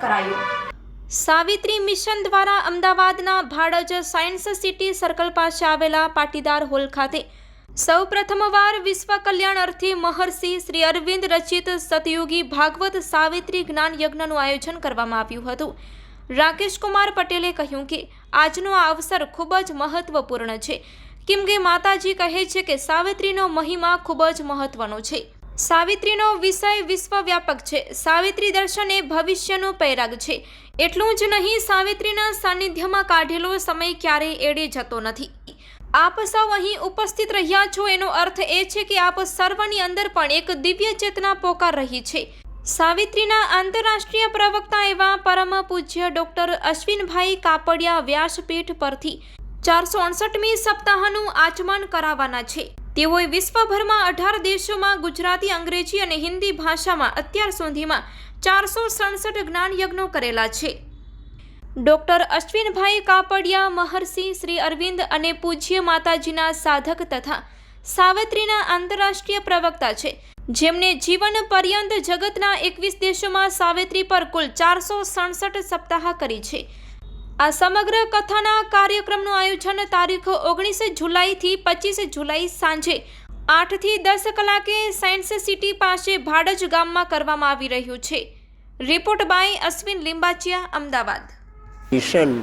કરાયું. સાવિત્રી મિશન દ્વારા અમદાવાદના ભાડજ સાયન્સ સિટી સર્કલ પાસે આવેલા પાટીદાર હોલ ખાતે સૌ પ્રથમવાર વિશ્વ કલ્યાણ અર્થે મહર્ષિ શ્રી અરવિંદ રચિત સતયુગી ભાગવત સાવિત્રી જ્ઞાન યજ્ઞનું આયોજન કરવામાં આવ્યું હતું. રાકેશ કુમાર પટેલે કહ્યું કે, આજનો આ અવસર ખૂબ જ મહત્વપૂર્ણ છે. કેમ કે માતાજી કહે છે કે સાવિત્રીનો મહિમા ખૂબ જ મહત્વનો છે. સાવિત્રીનો વિષય વિશ્વવ્યાપક છે. સાવિત્રી દર્શન એ ભવિષ્યનો પૈરાગ છે. એટલું જ નહીં, સાવિત્રીના સાનિધ્યમાં કાઢેલો સમય ક્યારેય એડે જતો નથી. આપ સૌ અહીં ઉપસ્થિત રહ્યા છો એનો અર્થ એ છે કે આપ સર્વની અંદર પણ એક દિવ્ય ચેતના પોકાર રહી છે. સાવિત્રીના આંતરરાષ્ટ્રીય પ્રવક્તા એવા પરમ પૂજ્ય ડોક્ટર અશ્વિનભાઈ કાપડિયા વ્યાસપીઠ પરથી ચારસો અડસઠમી સપ્તાહનું આચમન કરાવવાના છે. તેઓએ વિશ્વભરમાં અઢાર દેશોમાં ગુજરાતી, અંગ્રેજી અને હિન્દી ભાષામાં અત્યાર સુધીમાં ચારસો સડસઠ જ્ઞાનયજ્ઞો કરેલા છે. ડોક્ટર અશ્વિનભાઈ કાપડિયા, મહર્ષિ શ્રી અરવિંદ અને પૂજ્ય માતાજીના સાધક તથા સાવિત્રીના આંતરરાષ્ટ્રીય પ્રવક્તા છે. જેમને જીવન પર્યંત જગતના એકવીસ દેશોમાં સાવિત્રી પર કુલ ચારસો સડસઠ સપ્તાહ કરી છે. આ સમગ્ર કથાના કાર્યક્રમનું આયોજન તારીખ ઓગણીસ જુલાઈથી પચીસ જુલાઈ સાંજે આઠથી દસ કલાકે સાયન્સ સિટી પાસે ભાડજ ગામમાં કરવામાં આવી રહ્યું છે. Report by Ashwin Limbachiya, Ahmedabad. Mission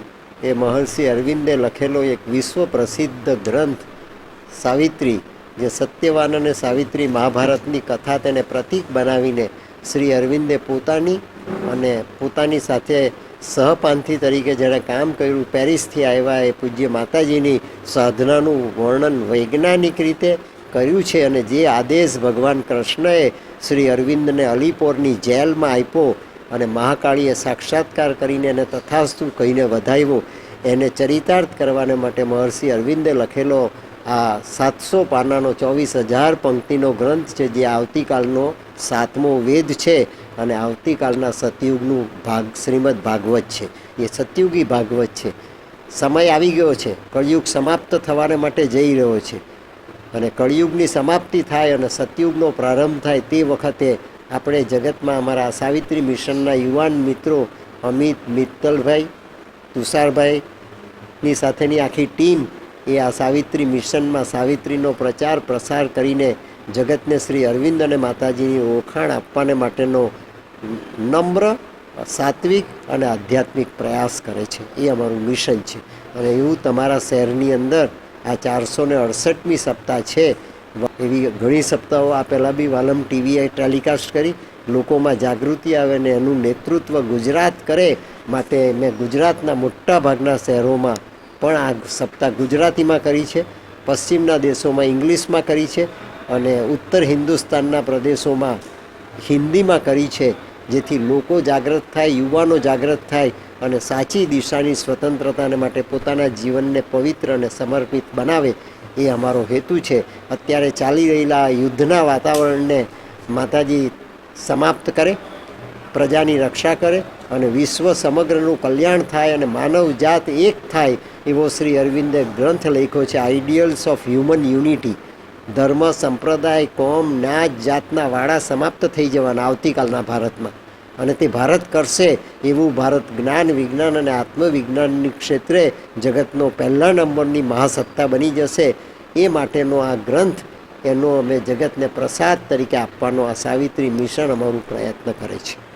એ મહર્ષિ અરવિંદે લખેલો એક વિશ્વ પ્રસિદ્ધ ગ્રંથ સાવિત્રી, જે સત્યવાન અને સાવિત્રી મહાભારતની કથા તેને પ્રતીક બનાવીને શ્રી અરવિંદે પોતાની અને પોતાની સાથે સહપાંથી તરીકે જેણે કામ કર્યું, પેરિસથી આવ્યા એ પૂજ્ય માતાજીની સાધનાનું વર્ણન વૈજ્ઞાનિક રીતે કર્યું છે અને જે આદેશ ભગવાન કૃષ્ણએ શ્રી અરવિંદને અલીપોરની જેલમાં આપ્યો અને મહાકાળીએ સાક્ષાત્કાર કરીને એને તથાસ્તુ કહીને વધાવ્યો, એને ચરિતાર્થ કરવાને માટે મહર્ષિ અરવિંદે લખેલો આ સાતસો પાનાનો ચોવીસ હજાર પંક્તિનો ગ્રંથ છે, જે આવતીકાલનો સાતમો વેદ છે. અને આવતીકાલના સતયુગનું ભાગ, શ્રીમદ ભાગવત છે. એ સતયુગી ભાગવત છે. સમય આવી ગયો છે. કળિયુગ સમાપ્ત થવાને માટે જઈ રહ્યો છે. અને કળિયુગની સમાપ્તિ થાય અને સતયુગનો પ્રારંભ થાય તે વખતે આપણે જગતમાં અમારા સાવિત્રી મિશનના યુવાન મિત્રો અમિત, મિત્તલભાઈ તુષારભાઈની સાથેની આખી ટીમ એ આ સાવિત્રી મિશનમાં સાવિત્રીનો પ્રચાર પ્રસાર કરીને જગતને શ્રી અરવિંદ અને માતાજીની ઓળખાણ આપવાને માટેનો નમ્ર, સાત્વિક અને આધ્યાત્મિક પ્રયાસ કરે છે. એ અમારું મિશન છે. અને એવું તમારા શહેરની અંદર આ ચારસો ને અડસઠમી સપ્તાહ છે. એવી ઘણી સપ્તાહો આ પહેલાં બી વાલમ ટીવીએ ટેલિકાસ્ટ કરી. લોકોમાં જાગૃતિ આવે ને એનું નેતૃત્વ ગુજરાત કરે માટે મેં ગુજરાતના મોટા ભાગના શહેરોમાં પણ આ સપ્તાહ ગુજરાતીમાં કરી છે. પશ્ચિમના દેશોમાં ઇંગ્લિશમાં કરી છે. અને ઉત્તર હિન્દુસ્તાનના પ્રદેશોમાં હિન્દીમાં કરી છે. જેથી લોકો જાગૃત થાય, યુવાનો જાગૃત થાય અને સાચી દિશાની સ્વતંત્રતાને માટે પોતાના જીવનને પવિત્ર અને સમર્પિત બનાવે એ અમારો હેતુ છે. અત્યારે ચાલી રહેલા યુદ્ધના વાતાવરણને માતાજી સમાપ્ત કરે, પ્રજાની રક્ષા કરે અને વિશ્વ સમગ્રનું કલ્યાણ થાય અને માનવ જાત એક થાય એવો શ્રી અરવિંદે ગ્રંથ લખ્યો છે આઈડિયલ્સ ઓફ હ્યુમન યુનિટી ધર્મ, સંપ્રદાય, કોમ, નાચ, જાતના વાળા સમાપ્ત થઈ જવાના આવતીકાલના ભારતમાં. અને તે ભારત કરશે એવું ભારત જ્ઞાન, વિજ્ઞાન અને આત્મવિજ્ઞાનની ક્ષેત્રે જગતનો પહેલા નંબરની મહાસત્તા બની જશે. એ માટેનો આ ગ્રંથ એનો અમે જગતને પ્રસાદ તરીકે આપવાનો આ સાવિત્રી મિશન અમારું પ્રયત્ન કરે છે.